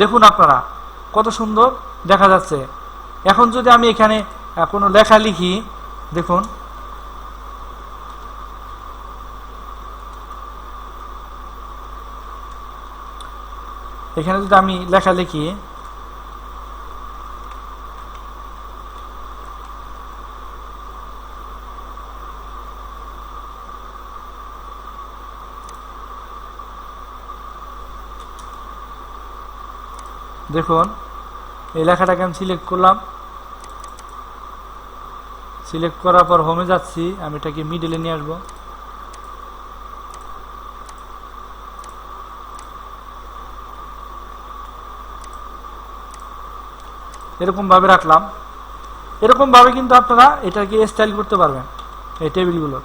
দেখুন আপনারা, কত সুন্দর দেখা যাচ্ছে। এখন যদি আমি এখানে কোনো লেখা লিখি, দেখুন। এখানে যদি আমি লেখা লিখি দেখুন, এই লেখাটাকে আমি সিলেক্ট করলাম। সিলেক্ট করার পর হোমে যাচ্ছি, আমি এটাকে মিডলে নিয়ে আসব। এরকম ভাবে রাখলাম। এরকম ভাবে কিন্তু আপনারা এটাকে স্টাইল করতে পারবেন, এই টেবিলগুলো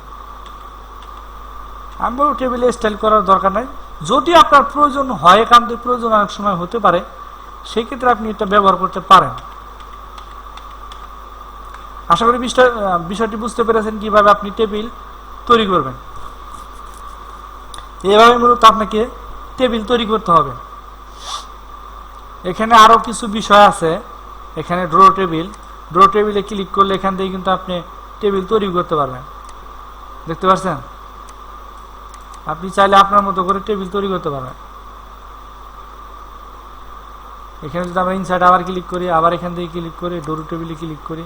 আমি বলব টেবিলে স্টাইল করার দরকার নাই। যদি আপনার প্রয়োজন হয়, একান্ত প্রয়োজন অনেক সময় হতে পারে। সেই ক্ষেত্রে আপনি এটা ব্যবহার করতে পারেন। আশা করি বিষয়টি বুঝতে পেরেছেন কীভাবে আপনি টেবিল তৈরি করবেন। এভাবে মূলত আপনাকে টেবিল তৈরি করতে হবে। এখানে আরও কিছু বিষয় আছে। এখানে ড্র টেবিল ড্র টেবিলে ক্লিক করলে এখান থেকে কিন্তু আপনি টেবিল তৈরি করতে পারবেন। দেখতে পাচ্ছেন? আপনি চাইলে আপনার মতো করে টেবিল তৈরি করতে পারবেন। এখানে যদি আমরা ইনসাইড আবার ক্লিক করি, আবার এখান থেকে ক্লিক করে ডোরু টেবিলে ক্লিক করি